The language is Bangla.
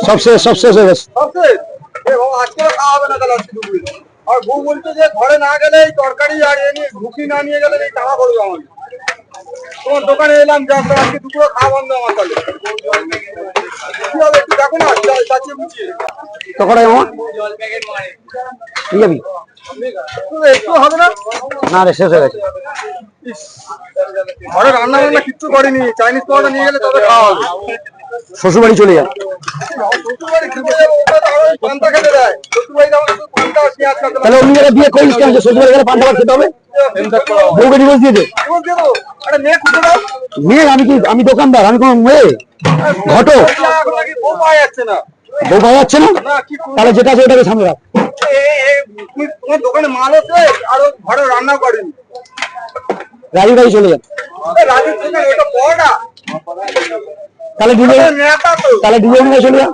সব শেষ সব শেষ হয়ে গেছে। সব শেষ এ বাবা আজকে খাওয়া হবে না তাহলে আর বউ বলছে যে ঘরে না গেলে এই তরকারি আর এ নিয়ে ঘুষি না নিয়ে গেলে এই টাকা পড়বে আমাকে তোমার দোকানে এলাম যা আজকে দুপুরে খাওয়া বন্ধ আমার তাহলে কি হবে একটু দেখো না যা- যাচ্ছে বুঝিয়ে তো কটাই আমার নিয়ে যাবি? একটু হবে না না রে শেষ হয়ে গেছে। ঘরে রান্না বান্না কিচ্ছু করিনি চাইনিজ পাউডার নিয়ে গেলে তবে খাওয়া হবে। চলে শ্বশুরবাড়ি খেতে যাব, ওটা তো আরও পান্তা খেতে দেয়। শ্বশুরবাড়িতে আমার শুধু পান্তা আর পেঁয়াজ কাটতে তাহলে অন্য জায়গায় বিয়ে করিস কেন? যে শ্বশুর গেলে পান্তা ভাত খেতে হবে? বউকে ডিভোর্স দিয়ে দে। ডিভোর্স দিয়ে দেবো? আরে মেয়ে খুঁজে দাও। মেয়ে আমি কি আমি দোকানদার? আমি কোন মেয়ে? ঘটো বউ পাওয়া যাচ্ছে না? তাহলে যেটা আছে ওটাকে সামনে রাখ। দোকানে মাল আছে আর ও ঘরে রান্না করেনি রাজু ভাই চলে যা এ, রাজুর দোকান ওটা বড়টা তাহলে ডিভোর্স তাহলে নিয়ে চলে যা